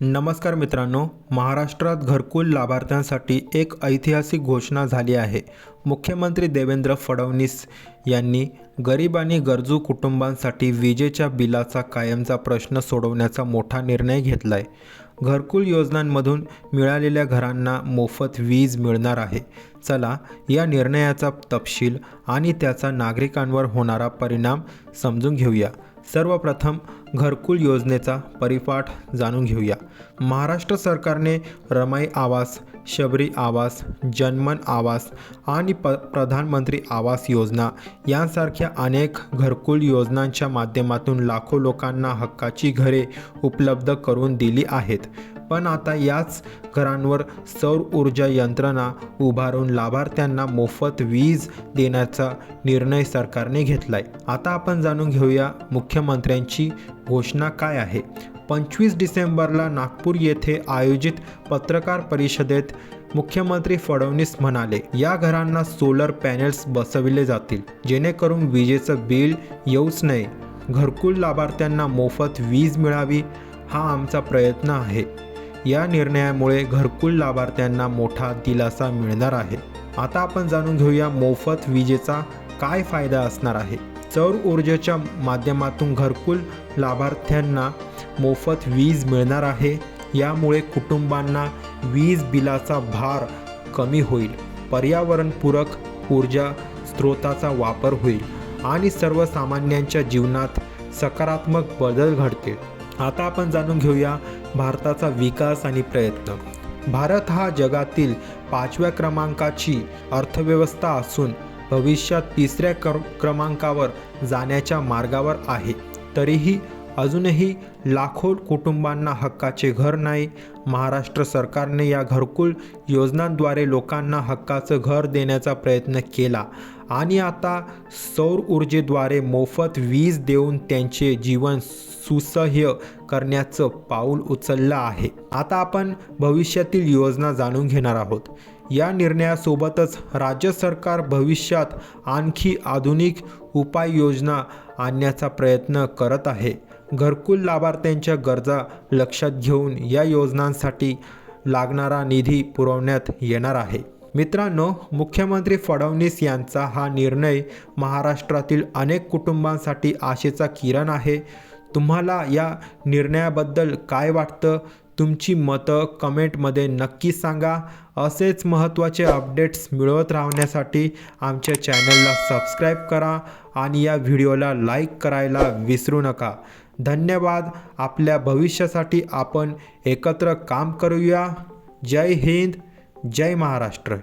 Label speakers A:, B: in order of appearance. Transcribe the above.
A: नमस्कार मित्रांनो महाराष्ट्रात घरकुल लाभार्थ्यांसाठी एक ऐतिहासिक घोषणा झाली आहे. मुख्यमंत्री देवेंद्र फडणवीस यांनी गरीब आणि गरजू कुटुंबांसाठी विजेच्या बिलाचा कायमचा प्रश्न सोडवण्याचा मोठा निर्णय घेतला आहे घरकुल योजनांमधून मिळालेल्या घरांना मोफत वीज मिळणार आहे. चला या निर्णयाचा तपशील आणि त्याचा नागरिकांवर होणारा परिणाम समजून घेऊया. सर्वप्रथम घरकुल योजनेचा परिपाठ जाणून घेऊया. महाराष्ट्र सरकारने रमाई आवास शबरी आवास जनमन आवास आणि प प्रधानमंत्री आवास योजना यांसारख्या अनेक घरकुल योजनांच्या माध्यमातून लाखो लोकांना हक्काची घरे उपलब्ध करून दिली आहेत. पण आता याच घरांवर सौर ऊर्जा यंत्रणा उभारून लाभार्थ्यांना मोफत वीज देण्याचा निर्णय सरकारने घेतलाय. आता आपण जाणून घेऊया मुख्यमंत्र्यांची घोषणा काय आहे. पंचवीस डिसेंबरला नागपूर येथे आयोजित पत्रकार परिषदेत मुख्यमंत्री फडणवीस म्हणाले या घरांना सोलर पॅनेल्स बसविले जातील. जेणेकरून विजेचं बिल येऊच नये. घरकुल लाभार्थ्यांना मोफत वीज मिळावी हा आमचा प्रयत्न आहे. या निर्णयामुळे घरकुल लाभार्थ्यांना मोठा दिलासा मिळणार आहे. आता आपण जाणून घेऊया मोफत विजेचा काय फायदा असणार आहे. सौर ऊर्जेच्या माध्यमातून घरकुल लाभार्थ्यांना मोफत वीज मिळणार आहे. यामुळे कुटुंबांना वीज बिलाचा भार कमी होईल. पर्यावरणपूरक ऊर्जा स्रोताचा वापर होईल आणि सर्वसामान्यांच्या जीवनात सकारात्मक बदल घडते आता आपण जाणून घेऊया भारताचा विकास आणि प्रयत्न. भारत हा जगातील पाचव्या क्रमांकाची अर्थव्यवस्था असून भविष्यात तिसऱ्या क्र क्रमांकावर जाण्याच्या मार्गावर आहे. तरीही अजूनही लाखो कुटुंबांना हक्काचे घर नाही. महाराष्ट्र सरकारने या घरकुल योजनांद्वारे लोकांना हक्काचं घर देण्याचा प्रयत्न केला. आणि आता सौर ऊर्जेद्वारे मोफत वीज देऊन त्यांचे जीवन सुसह्य करण्याचं पाऊल उचललं आहे. आता आपण भविष्यातील योजना जाणून घेणार आहोत. या निर्णयासोबतच राज्य सरकार भविष्यात आणखी आधुनिक उपाययोजना आणण्याचा प्रयत्न करत आहे. घरकुल लाभार्थ्यांच्या गरजा लक्षात घेऊन या योजनांसाठी लागणारा निधी पुरवण्यात येणार आहे. मित्रांनो मुख्यमंत्री फडणवीस यांचा हा निर्णय महाराष्ट्रातील अनेक कुटुंबांसाठी आशेचा किरण आहे. तुम्हाला या निर्णयाबद्दल काय वाटतं? तुमची मतं कमेंटमध्ये नक्की सांगा. असेच महत्त्वाचे अपडेट्स मिळवत राहण्यासाठी आमच्या चॅनलला सबस्क्राईब करा आणि या व्हिडिओला लाईक करायला विसरू नका. धन्यवाद. आपल्या भविष्यासाठी आपण एकत्र काम करूया. जय हिंद. जय महाराष्ट्र.